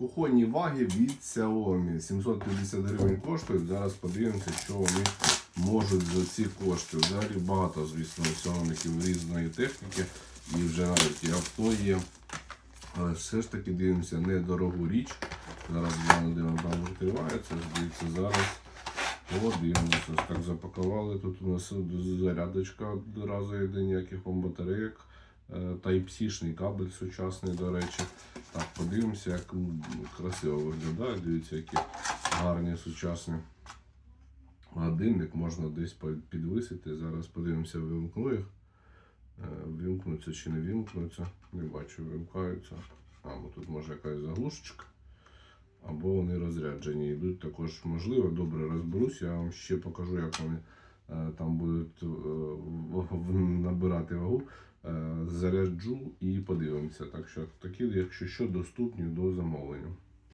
Кухонні ваги від Xiaomi. 750 гривень коштують. Зараз подивимося, що вони можуть за ці кошти. Взагалі багато, звісно, Xiaomi різної техніки. І вже навіть і авто є. Але все ж таки дивимося недорогу річ. Зараз де вона там відкривається. Здається, зараз подивимося. Так запакували. Тут у нас зарядочка одразу йде, ніяких вам батарейок. Е, Type-C-шний кабель сучасний, до речі. Так, подивимося, як красиво виглядає. Дивіться, які гарні сучасні. Годинник можна десь підвисити. Зараз подивимося, вимкну їх. Е, Вимкнуться чи не вимкнуться. Не бачу, вимкаються. А, бо тут може якась заглушечка. Або вони розряджені йдуть також можливо. Добре розберусь. Я вам ще покажу, як вони е, там будуть е, набирати вагу. Заряджу і подивимося. Так що такі, якщо що, доступні до замовлення.